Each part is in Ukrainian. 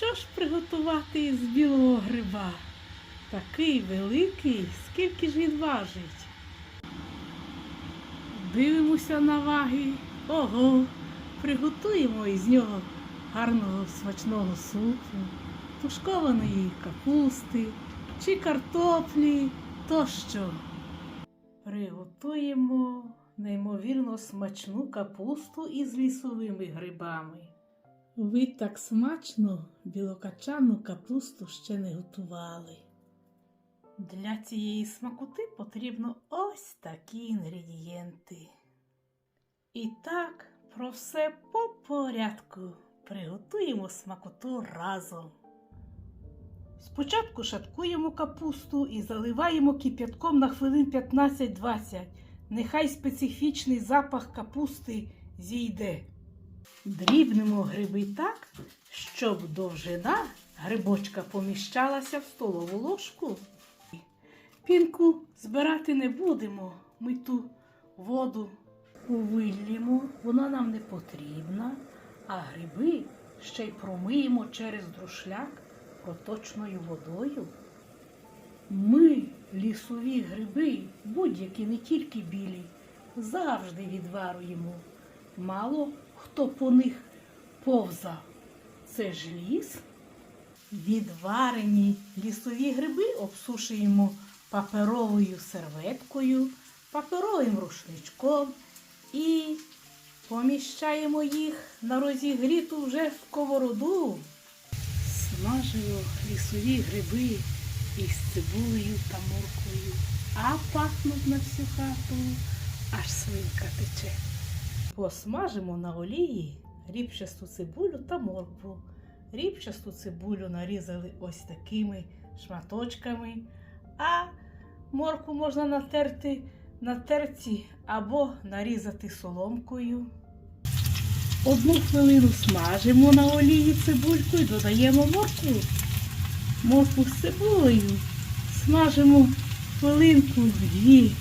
Що ж приготувати із білого гриба? Такий великий, скільки ж він важить? Дивимося на ваги. Ого, приготуємо із нього гарного смачного супу, тушкованої капусти чи картоплі тощо. Приготуємо неймовірно смачну капусту із лісовими грибами. Ви так смачно білокачану капусту ще не готували. Для цієї смакоти потрібно ось такі інгредієнти. І так, про все по порядку. Приготуємо смакоту разом. Спочатку шаткуємо капусту і заливаємо кип'ятком на хвилин 15-20. Нехай специфічний запах капусти зійде. Дрібнемо гриби так, щоб довжина грибочка поміщалася в столову ложку. Пінку збирати не будемо. Ми ту воду увиллємо, вона нам не потрібна, а гриби ще й промиємо через друшляк проточною водою. Ми, лісові гриби, будь-які не тільки білі, завжди відварюємо. Мало хто по них повзав. Це ж ліс. Відварені лісові гриби обсушуємо паперовою серветкою, паперовим рушничком і поміщаємо їх на розігріту вже сковороду. Смажимо лісові гриби із цибулею та морквою, а пахнуть на всю хату, аж свинка тече. Посмажимо на олії ріпчасту цибулю та моркву. Ріпчасту цибулю нарізали ось такими шматочками, а моркву можна натерти на терці або нарізати соломкою. Одну хвилину смажимо на олії цибульку і додаємо моркву. Моркву з цибулею смажимо хвилинку-дві,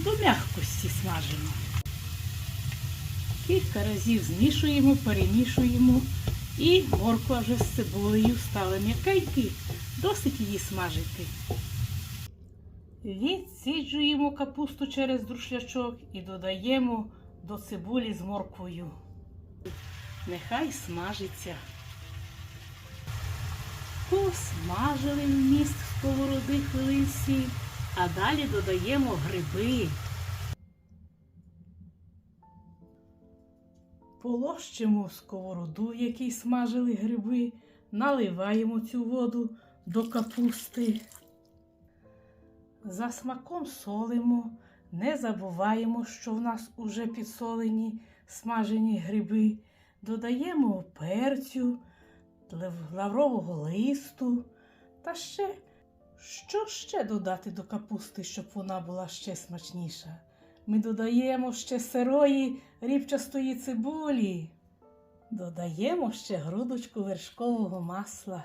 до м'якості смажимо. Кілька разів змішуємо, перемішуємо і морква вже з цибулею стала м'якенький, досить її смажити. Відсіджуємо капусту через друшлячок і додаємо до цибулі з морквою. Нехай смажиться. Посмажили вміст сковороди хвилин сім, а далі додаємо гриби. Полощимо сковороду, в якій смажили гриби, наливаємо цю воду до капусти. За смаком солимо, не забуваємо, що в нас уже підсолені смажені гриби. Додаємо перцю, лаврового листу та ще, що ще додати до капусти, щоб вона була ще смачніша. Ми додаємо ще сирої рібчастої цибулі. Додаємо ще грудочку вершкового масла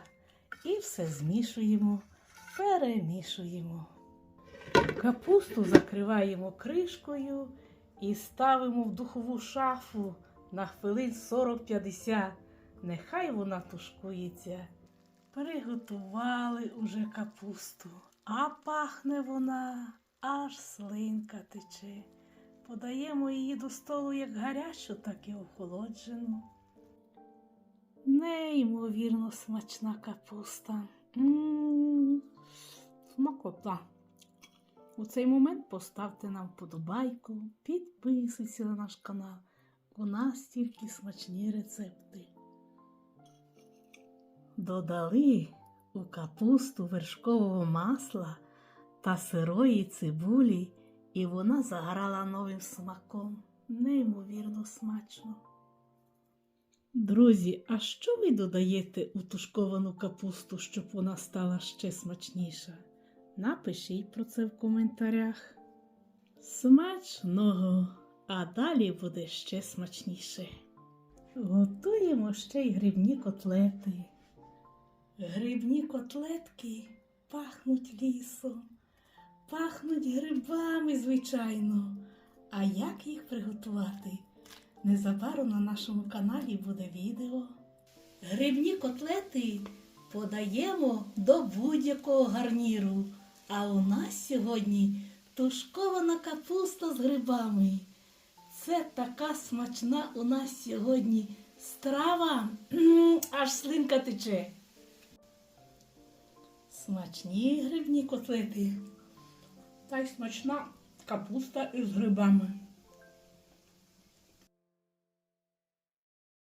і все змішуємо, перемішуємо. Капусту закриваємо кришкою і ставимо в духову шафу на хвилин 40-50. Нехай вона тушкується. Приготували уже капусту, а пахне вона, аж слинка тече. Подаємо її до столу як гарячу, так і охолоджену. Неймовірно смачна капуста. Смакота. У цей момент поставте нам вподобайку, підписуйтесь на наш канал. У нас тільки смачні рецепти. Додали у капусту вершкового масла та сирої цибулі, і вона заграла новим смаком. Неймовірно смачно. Друзі, а що ви додаєте у тушковану капусту, щоб вона стала ще смачніша? Напишіть про це в коментарях. Смачного, а далі буде ще смачніше. Готуємо ще й грибні котлети. Грибні котлетки пахнуть лісом, пахнуть грибами, звичайно. А як їх приготувати? Незабаром на нашому каналі буде відео. Грибні котлети подаємо до будь-якого гарніру. А у нас сьогодні тушкована капуста з грибами. Це така смачна у нас сьогодні страва. Аж слинка тече. Смачні грибні котлети. Та й смачна капуста із грибами.